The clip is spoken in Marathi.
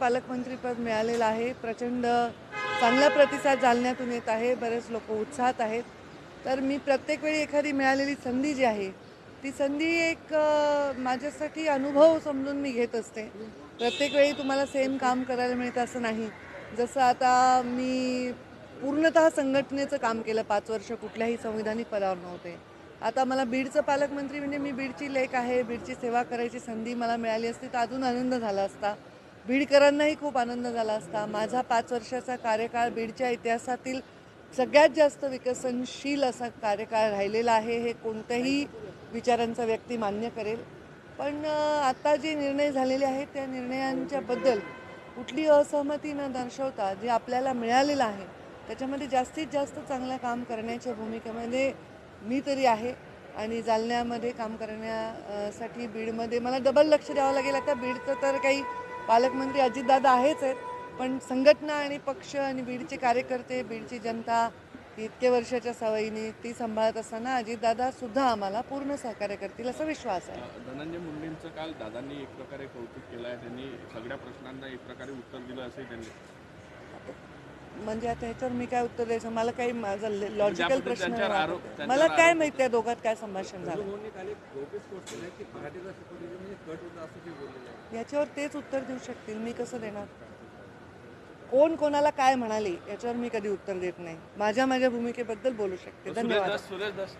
पालकमंत्रीपद मिळालेलं आहे. प्रचंड चांगला प्रतिसाद जालन्यातून येत आहे. बरेच लोक उत्साहात आहेत. तर मी प्रत्येक वेळी एखादी मिळालेली संधी जी आहे ती संधी एक माझ्यासाठी अनुभव समजून मी घेत असते. प्रत्येक वेळी तुम्हाला सेम काम करायला मिळतं असं नाही. जसं आता मी पूर्णतः संघटनेचं काम केलं पाच वर्ष कुठल्याही संविधानिक पदावर नव्हते. आता मला बीडचं पालकमंत्री म्हणजे मी बीडची लेख आहे बीडची सेवा करायची संधी मला मिळाली असती तर अजून आनंद झाला असता. बीडकरांनाही खूप आनंद झाला असता. माझा पाच वर्षाचा कार्यकाळ बीडच्या इतिहासातील सगळ्यात जास्त विकसनशील असा कार्यकाळ राहिलेला आहे हे कोणत्याही विचारांचा व्यक्ती मान्य करेल. पण आता जे निर्णय झालेले आहेत त्या निर्णयांच्याबद्दल कुठली असहमती न दर्शवता जे आपल्याला मिळालेलं आहे त्याच्यामध्ये जास्तीत जास्त चांगलं काम करण्याच्या भूमिकेमध्ये मी तरी आहे. आणि जालन्यामध्ये काम करण्यासाठी बीडमध्ये मला डबल लक्ष द्यावं लागेल. आता बीडचं तर काही पालकमंत्री अजितदादा आहेच आहेत पण संघटना आणि पक्ष आणि बीडचे कार्यकर्ते बीडची जनता ही इतक्या वर्षाच्या सवयीने ती सांभाळत असताना अजितदादा सुद्धा आम्हाला पूर्ण सहकार्य करतील असा विश्वास आहे. धनंजय मुंडेंचं काल दादांनी एक प्रकारे कौतुक केलं आहे त्यांनी सगळ्या प्रश्नांना एक प्रकारे उत्तर दिलं असंही त्यांनी. म्हणजे आता ह्याच्यावर मी काय उत्तर द्यायचं? मला काही माझा लॉजिकल त्याबद्दल प्रश्न त्यांच्यावर नाही आरोप- वाटत. त्यांच्यावर मला काय माहिती आहे दोघात काय संभाषण झालं? मोहनने काल एक गौप्य स्पष्ट केलं की मराठीचा शिकवलेली म्हणजे कट होता असं ते बोललेलं आहे याच्यावर तेच उत्तर देऊ शकतील. मी कसं देणार? कोण कोणाला काय म्हणाले याच्यावर मी कधी उत्तर देत नाही. माझ्या माझ्या भूमिकेबद्दल बोलू शकते. सुरेश धन्यवाद. दास सुरेश दास.